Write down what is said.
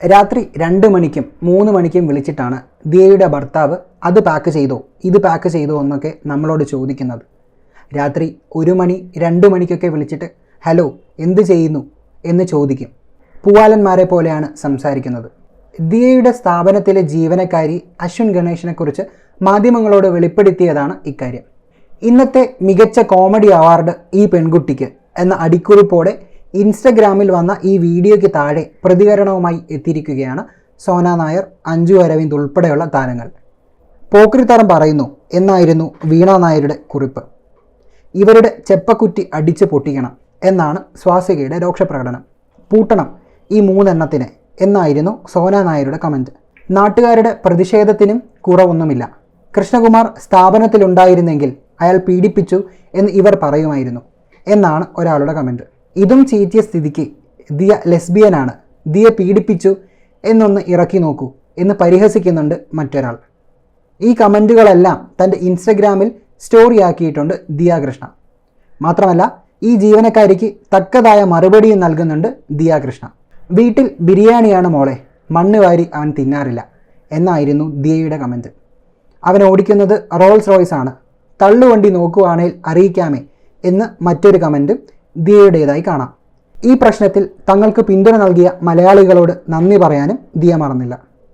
രാത്രി രണ്ട് മണിക്കും മൂന്ന് മണിക്കും വിളിച്ചിട്ടാണ് ദിയയുടെ ഭർത്താവ് അത് പാക്ക് ചെയ്തോ ഇത് പാക്ക് ചെയ്തോ എന്നൊക്കെ നമ്മളോട് ചോദിക്കുന്നത്. രാത്രി ഒരു മണി രണ്ട് മണിക്കൊക്കെ വിളിച്ചിട്ട് ഹലോ എന്ത് ചെയ്യുന്നു? എന്ന് ചോദിക്കും. പൂവാലന്മാരെ പോലെയാണ് സംസാരിക്കുന്നത്. ദിയയുടെ സ്ഥാപനത്തിലെ ജീവനക്കാരി അശ്വിൻ ഗണേഷിനെക്കുറിച്ച് മാധ്യമങ്ങളോട് വെളിപ്പെടുത്തിയതാണ് ഇക്കാര്യം. ഇന്നത്തെ മികച്ച കോമഡി അവാർഡ് ഈ പെൺകുട്ടിക്ക് എന്ന അടിക്കുറിപ്പോടെ ഇൻസ്റ്റഗ്രാമിൽ വന്ന ഈ വീഡിയോയ്ക്ക് താഴെ പ്രതികരണവുമായി എത്തിയിരിക്കുകയാണ് സോന നായർ അഞ്ജു അരവിന്ദ് ഉൾപ്പെടെയുള്ള താരങ്ങൾ. പോക്രിത്തരം പറയുന്നു എന്നായിരുന്നു വീണ നായരുടെ കുറിപ്പ്. ഇവരുടെ ചെപ്പക്കുറ്റി അടിച്ച് പൊട്ടിക്കണം എന്നാണ് സ്വാസികയുടെ രോക്ഷപ്രകടനം പൂട്ടണം ഈ മൂന്നെണ്ണത്തിന് എന്നായിരുന്നു സോന നായരുടെ കമന്റ് നാട്ടുകാരുടെ പ്രതിഷേധത്തിനും കുറവൊന്നുമില്ല. കൃഷ്ണകുമാർ സ്ഥാപനത്തിലുണ്ടായിരുന്നെങ്കിൽ അയാൾ പീഡിപ്പിച്ചു എന്ന് ഇവർ പറയുമായിരുന്നു എന്നാണ് ഒരാളുടെ കമന്റ് ഇതും ചീറ്റിയ സ്ഥിതിക്ക് ദിയ ലെസ്ബിയനാണ്. ദിയ പീഡിപ്പിച്ചു എന്നൊന്ന് ഇറക്കി നോക്കൂ എന്ന് പരിഹസിക്കുന്നുണ്ട് മറ്റൊരാൾ. ഈ കമന്റുകളെല്ലാം തന്റെ ഇൻസ്റ്റഗ്രാമിൽ സ്റ്റോറിയാക്കിയിട്ടുണ്ട് ദിയ കൃഷ്ണ മാത്രമല്ല ഈ ജീവനക്കാരിക്ക് തക്കതായ മറുപടിയും നൽകുന്നുണ്ട് ദിയ കൃഷ്ണ വീട്ടിൽ ബിരിയാണിയാണ് മോളെ. മണ്ണ് വാരി അവൻ തിന്നാറില്ല. എന്നായിരുന്നു ദിയയുടെ കമന്റ് അവൻ ഓടിക്കുന്നത് റോൾസ് റോയ്സ് ആണ് തള്ളുവണ്ടി നോക്കുവാണേൽ അറിയിക്കാമേ എന്ന് മറ്റൊരു കമന്റ് ദിയയുടേതായി കാണാം. ഈ പ്രശ്നത്തിൽ തങ്ങൾക്ക് പിന്തുണ നൽകിയ മലയാളികളോട് നന്ദി പറയാനും ദിയ മറന്നില്ല.